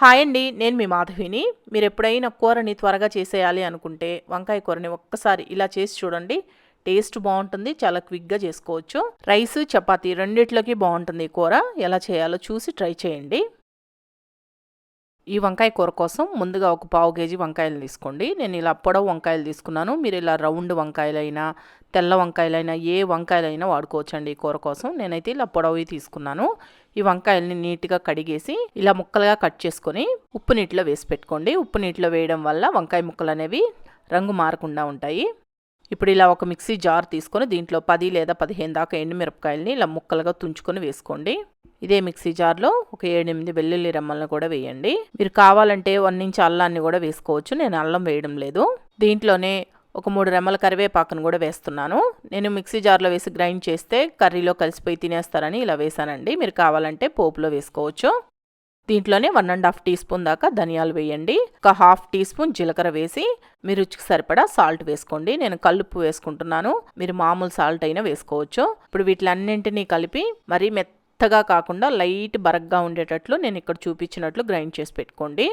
Hi అండి నేను మీ మాధవిని. మీరు ఎప్పుడైనా కూరని త్వరగా చేసేయాలి అనుకుంటే వంకాయ కూరని ఒక్కసారి ఇలా చేసి చూడండి. టేస్ట్ బాగుంటుంది చాలా క్విక్గా చేసుకోవచ్చు. రైస్ చపాతీ రెండిట్లోకి బాగుంటుంది ఈ కూర. ఎలా చేయాలో చూసి ట్రై చేయండి. ఈ వంకాయ కూర కోసం ముందుగా ఒక పావు కేజీ వంకాయలు తీసుకోండి. నేను ఇలా పొడవు వంకాయలు తీసుకున్నాను. మీరు ఇలా రౌండ్ వంకాయలైనా తెల్ల వంకాయలైనా ఏ వంకాయలైనా వాడుకోవచ్చండి ఈ కూర కోసం. నేనైతే ఇలా పొడవి తీసుకున్నాను. ఈ వంకాయల్ని నీట్గా కడిగేసి ఇలా ముక్కలుగా కట్ చేసుకొని ఉప్పు నీటిలో వేసి పెట్టుకోండి. ఉప్పు నీటిలో వేయడం వల్ల వంకాయ ముక్కలు అనేవి రంగు మారకుండా ఉంటాయి. ఇప్పుడు ఇలా ఒక మిక్సీ జార్ తీసుకొని దీంట్లో పది లేదా పదిహేను దాకా ఎండుమిరపకాయలని ఇలా ముక్కలుగా తుంచుకొని వేసుకోండి. ఇదే మిక్సీ జార్లో ఒక ఏడెనిమిది వెల్లుల్లి రెమ్మలను కూడా వేయండి. మీరు కావాలంటే వన్ ఇంచ్ అల్లాన్ని కూడా వేసుకోవచ్చు. నేను అల్లం వేయడం లేదు. దీంట్లోనే ఒక మూడు రెమ్మల కరివేపాకును కూడా వేస్తున్నాను. నేను మిక్సీ జార్లో వేసి గ్రైండ్ చేస్తే కర్రీలో కలిసిపోయి తినేస్తారని ఇలా వేసానండి మీరు కావాలంటే పోపులో వేసుకోవచ్చు. దీంట్లోనే one and half teaspoon దాకా ధనియాలు వేయండి. ఒక హాఫ్ టీ స్పూన్ జీలకర్ర వేసి మీ రుచికి సరిపడా సాల్ట్ వేసుకోండి. నేను కల్లుప్పు వేసుకుంటున్నాను. మీరు మామూలు సాల్ట్ అయినా వేసుకోవచ్చు. ఇప్పుడు వీటిలన్నింటినీ కలిపి మరీ మెత్తగా కాకుండా లైట్ బరగ్గా ఉండేటట్లు నేను ఇక్కడ చూపించినట్లు గ్రైండ్ చేసి పెట్టుకోండి.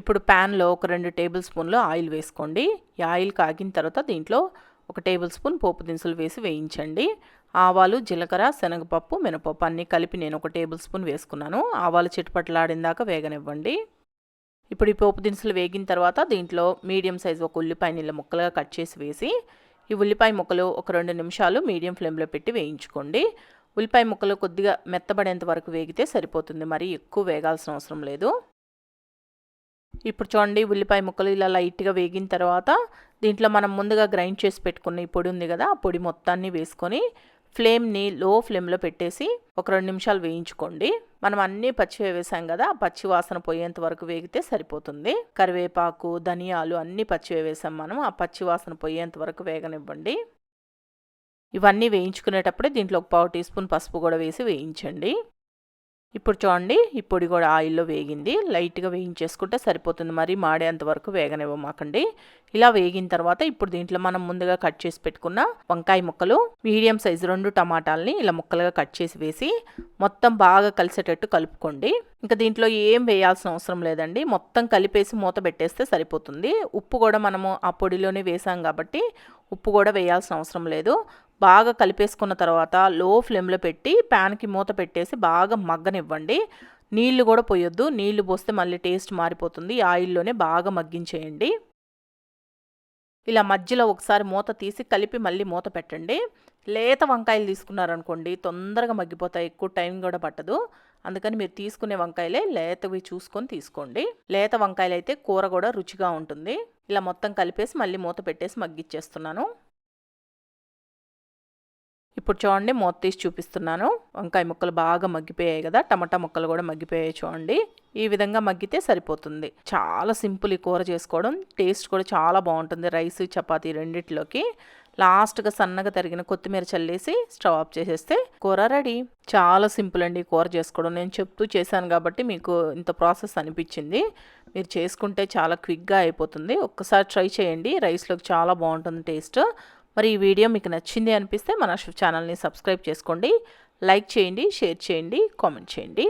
ఇప్పుడు ప్యాన్లో ఒక రెండు టేబుల్ స్పూన్లు ఆయిల్ వేసుకోండి. ఈ ఆయిల్ కాగిన తర్వాత దీంట్లో ఒక టేబుల్ స్పూన్ పోపు దినుసులు వేసి వేయించండి. ఆవాలు జీలకర్ర శనగపప్పు మినపప్పు అన్నీ కలిపి నేను ఒక టేబుల్ స్పూన్ వేసుకున్నాను. ఆవాలు చిటపట్లాడిందాక వేగనివ్వండి. ఇప్పుడు ఈ పోపు దినుసులు వేగిన తర్వాత దీంట్లో మీడియం సైజు ఒక ఉల్లిపాయ నీళ్ళ ముక్కలుగా కట్ చేసి వేసి ఈ ఉల్లిపాయ ముక్కలు ఒక రెండు నిమిషాలు మీడియం ఫ్లేమ్లో పెట్టి వేయించుకోండి. ఉల్లిపాయ ముక్కలు కొద్దిగా మెత్తబడేంత వరకు వేగితే సరిపోతుంది. మరి ఎక్కువ వేగాల్సిన అవసరం లేదు. ఇప్పుడు చూడండి ఉల్లిపాయ ముక్కలు ఇలా లైట్గా వేగిన తర్వాత దీంట్లో మనం ముందుగా గ్రైండ్ చేసి పెట్టుకున్న ఈ పొడి ఉంది కదా ఆ పొడి మొత్తాన్ని వేసుకొని ఫ్లేమ్ని లో ఫ్లేమ్లో పెట్టేసి ఒక రెండు నిమిషాలు వేయించుకోండి. మనం అన్నీ పచ్చి వేసాం కదా పచ్చి వాసన పోయేంత వరకు వేగితే సరిపోతుంది. కరివేపాకు ధనియాలు అన్నీ పచ్చి వేసాం మనం ఆ పచ్చి వాసన పోయేంత వరకు వేగనివ్వండి. ఇవన్నీ వేయించుకునేటప్పుడే దీంట్లో ఒక పావు టీ స్పూన్ పసుపు కూడా వేసి వేయించండి. ఇప్పుడు చూడండి ఈ పొడి కూడా ఆయిల్లో వేగింది. లైట్గా వేయించేసుకుంటే సరిపోతుంది. మరి మాడేంత వరకు వేగనివ్వమాకండి ఇలా వేగిన తర్వాత ఇప్పుడు దీంట్లో మనం ముందుగా కట్ చేసి పెట్టుకున్న వంకాయ ముక్కలు మీడియం సైజు రెండు టమాటాలని ఇలా ముక్కలుగా కట్ చేసి వేసి మొత్తం బాగా కలిసేటట్టు కలుపుకోండి. ఇంకా దీంట్లో ఏం వేయాల్సిన అవసరం లేదండి. మొత్తం కలిపేసి మూత పెట్టేస్తే సరిపోతుంది. ఉప్పు కూడా మనము ఆ పొడిలోనే వేసాం కాబట్టి ఉప్పు కూడా వేయాల్సిన అవసరం లేదు. బాగా కలిపేసుకున్న తర్వాత లో ఫ్లేమ్లో పెట్టి ప్యాన్కి మూత పెట్టేసి బాగా మగ్గనివ్వండి. నీళ్ళు కూడా పోయొద్దు. నీళ్ళు పోస్తే మళ్ళీ టేస్ట్ మారిపోతుంది. ఆయిల్లోనే బాగా మగ్గించేయండి. ఇలా మధ్యలో ఒకసారి మూత తీసి కలిపి మళ్ళీ మూత పెట్టండి. లేత వంకాయలు తీసుకున్నారనుకోండి తొందరగా మగ్గిపోతాయి. ఎక్కువ టైం కూడా పట్టదు. అందుకని మీరు తీసుకునే వంకాయలే లేతవి చూసుకొని తీసుకోండి. లేత వంకాయలు అయితే కూర కూడా రుచిగా ఉంటుంది. ఇలా మొత్తం కలిపేసి మళ్ళీ మూత పెట్టేసి మగ్గిచ్చేస్తున్నాను. ఇప్పుడు చూడండి మూత తీసి చూపిస్తున్నాను. వంకాయ ముక్కలు బాగా మగ్గిపోయాయి కదా టమాటా ముక్కలు కూడా మగ్గిపోయాయి చూడండి. ఈ విధంగా మగ్గితే సరిపోతుంది. చాలా సింపుల్ ఈ కూర చేసుకోవడం. టేస్ట్ కూడా చాలా బాగుంటుంది. రైస్ చపాతీ రెండిట్లోకి. లాస్ట్గా సన్నగా తరిగిన కొత్తిమీర చల్లేసి స్టవ్ ఆఫ్ చేసేస్తే కూర రెడీ. చాలా సింపుల్ అండి కూర చేసుకోవడం. నేను చెప్తూ చేశాను కాబట్టి మీకు ఇంత ప్రాసెస్ అనిపించింది. మీరు చేసుకుంటే చాలా క్విక్గా అయిపోతుంది. ఒక్కసారి ట్రై చేయండి. రైస్లోకి చాలా బాగుంటుంది టేస్ట్. మరి ఈ వీడియో మీకు నచ్చింది అనిపిస్తే మన ఛానల్ని సబ్స్క్రైబ్ చేసుకోండి లైక్ చేయండి షేర్ చేయండి కామెంట్ చేయండి.